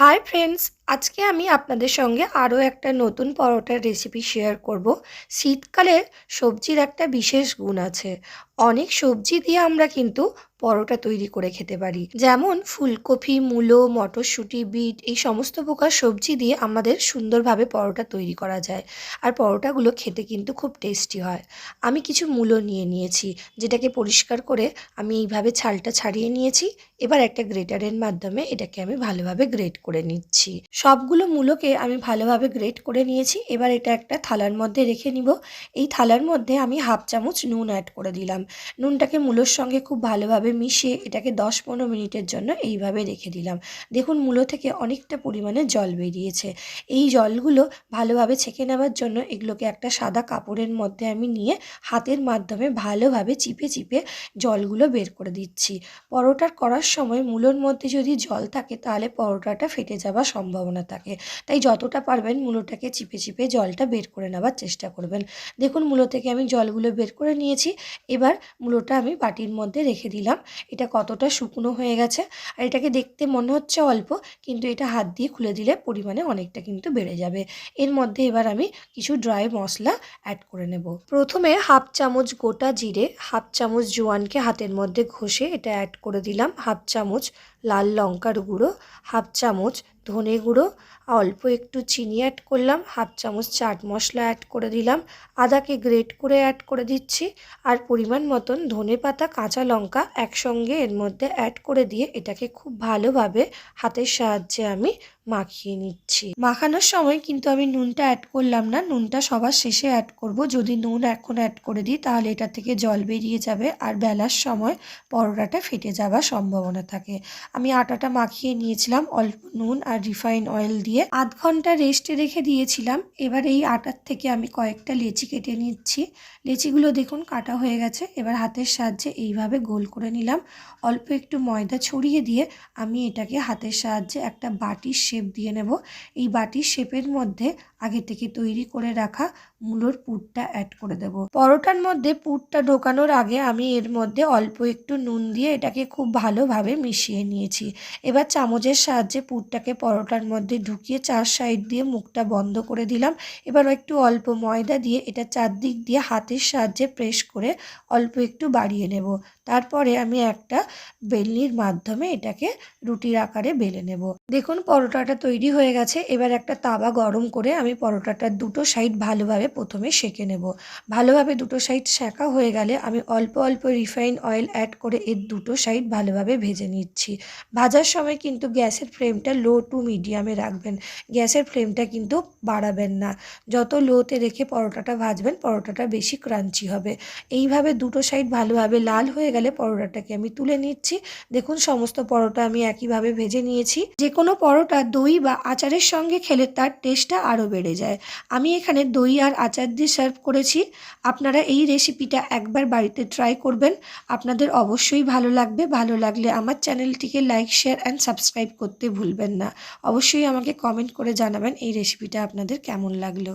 Hi friends আজকে আমি আপনাদের সঙ্গে আরও একটা নতুন পরোটার রেসিপি শেয়ার করব। শীতকালে সবজির একটা বিশেষ গুণ আছে। অনেক সবজি দিয়ে আমরা কিন্তু পরোটা তৈরি করে খেতে পারি। যেমন ফুলকপি, মূলো, মটরশুঁটি, বিট এই সমস্ত প্রকার সবজি দিয়ে আমাদের সুন্দরভাবে পরোটা তৈরি করা যায়। আর পরোটাগুলো খেতে কিন্তু খুব টেস্টি হয়। আমি কিছু মূলো নিয়ে নিয়েছি, যেটাকে পরিষ্কার করে আমি এইভাবে ছালটা ছাড়িয়ে নিয়েছি। এবার একটা গ্রেটারের মাধ্যমে এটাকে আমি ভালোভাবে গ্রেট করে নিচ্ছি। সবগুলো মূলোকে আমি ভালোভাবে গ্রেট করে নিয়েছি। এবার এটা একটা থালার মধ্যে রেখে নিব। এই থালার মধ্যে আমি হাফ চামচ নুন অ্যাড করে দিলাম। নুনটাকে মূলোর সঙ্গে খুব ভালোভাবে মিশিয়ে এটাকে দশ পনেরো মিনিটের জন্য এইভাবে রেখে দিলাম। দেখুন, মূলো থেকে অনেকটা পরিমাণে জল বেরিয়েছে। এই জলগুলো ভালোভাবে ছেঁকে নেওয়ার জন্য এগুলোকে একটা সাদা কাপড়ের মধ্যে আমি নিয়ে হাতের মাধ্যমে ভালোভাবে চিপে চিপে জলগুলো বের করে দিচ্ছি। পরোটার করার সময় মূলোর মধ্যে যদি জল থাকে তাহলে পরোটাটা ফেটে যাওয়ার সম্ভাবনা থাকে। তাই যতটা পারবেন মূলোটাকে চিপে চিপে জলটা বের করে নেওয়ার চেষ্টা করবেন। দেখুন মূলো থেকে আমি জলগুলো বের করে নিয়েছি। এবার মূলোটা আমি বাটির মধ্যে রেখে দিলাম। এটা কতটা শুকনো হয়ে গেছে আর এটাকে দেখতে মনে হচ্ছে অল্প, কিন্তু এটা হাত দিয়ে খুলে দিলে পরিমাণে অনেকটা কিন্তু বেড়ে যাবে। এর মধ্যে এবার আমি কিছু ড্রাই মশলা অ্যাড করে নেব। প্রথমে হাফ চামচ গোটা জিরে, হাফ চামচ জোয়ানকে হাতের মধ্যে ঘষে এটা অ্যাড করে দিলাম। হাফ চামচ লাল লঙ্কার গুঁড়ো, হাফ চামচ ধনে গুঁড়ো অল্প একটু চিনি অ্যাড করলাম, হাফ চামচ চাট মশলা অ্যাড করে দিলাম, আদাকে গ্রেট করে অ্যাড করে দিচ্ছি, আর পরিমাণ মতন ধনে পাতা, কাঁচা লঙ্কা একসঙ্গে এর মধ্যে অ্যাড করে দিয়ে এটাকে খুব ভালোভাবে হাতের সাহায্যে আমি মাখিয়ে নিচ্ছি। মাখানোর সময় কিন্তু আমি নুনটা অ্যাড করলাম না। নুনটা সবার শেষে অ্যাড করব। যদি নুন এখন অ্যাড করে দিই, তাহলে এটা থেকে জল বেরিয়ে যাবে আর বেলার সময় পরোটাটা ফেটে যাওয়ার সম্ভাবনা থাকে। আমি আটাটা মাখিয়ে নিয়েছিলাম, অল্প নুন আর রিফাইন অয়েল দিয়ে। আধ ঘণ্টা রেস্টে রেখে দিয়েছিলাম। এবার এই আটার থেকে আমি কয়েকটা লেচি কেটে নিচ্ছি। লেচিগুলো দেখুন কাটা হয়ে গেছে। এবার হাতের সাহায্যে এইভাবে গোল করে নিলাম। অল্প একটু ময়দা ছড়িয়ে দিয়ে আমি এটাকে হাতের সাহায্যে একটা বাটির শেপ দিয়ে নেব। এই বাটির শেপের মধ্যে আগে থেকে তৈরি করে রাখা মূলোর পুরটা অ্যাড করে দেব। পরোটার মধ্যে পুরটা ঢোকানোর আগে আমি এর মধ্যে অল্প একটু নুন দিয়ে এটাকে খুব ভালোভাবে মিশিয়ে নিয়েছি। এবার চামচের সাহায্যে পুরটাকে পরোটার মধ্যে ঢুকিয়ে চার সাইড দিয়ে মুখটা বন্ধ করে দিলাম। এবার একটু অল্প ময়দা দিয়ে এটা চারদিক দিয়ে হাতের সাহায্যে প্রেস করে অল্প একটু বাড়িয়ে নেব। তারপরে আমি একটা বেলনির মাধ্যমে এটাকে রুটির আকারে বেলে নেব। দেখুন পরোটাটা তৈরি হয়ে গেছে, এবার একটা তাওয়া গরম করে আমি পরোটাটার দুটো সাইড ভালোভাবে প্রথমে সেঁকে নেব। ভালোভাবে দুটো সাইড সেঁকা হয়ে গেলে আমি অল্প অল্প রিফাইন অয়েল অ্যাড করে এর দুটো সাইড ভালোভাবে ভেজে নিচ্ছি। ভাজার সময় কিন্তু গ্যাসের ফ্লেমটা লো টু মিডিয়ামে রাখবেন, গ্যাসের ফ্লেমটা কিন্তু বাড়াবেন না। যত লোতে রেখে পরোটাটা ভাজবেন, পরোটাটা বেশি ক্রাঞ্চি হবে। এইভাবে দুটো সাইড ভালোভাবে লাল হয়ে গেলে পরোটাটাকে আমি তুলে নিচ্ছি। দেখুন, সমস্ত পরোটা আমি একইভাবে ভেজে নিয়েছি। যে কোনো পরোটা দই বা আচারের সঙ্গে খেলে তার টেস্টটা আরও বেড়ে যায়। আমি এখানে দই আর আচার দিয়ে সার্ভ করেছি। আপনারা এই রেসিপিটা একবার বাড়িতে ট্রাই করবেন। আপনাদের অবশ্যই ভালো লাগবে। ভালো লাগলে আমার চ্যানেলটিকে লাইক, শেয়ার অ্যান্ড সাবস্ক্রাইব করতে ভুলবেন না। অবশ্যই আমাকে কমেন্ট করে জানাবেন এই রেসিপিটা আপনাদের কেমন লাগল।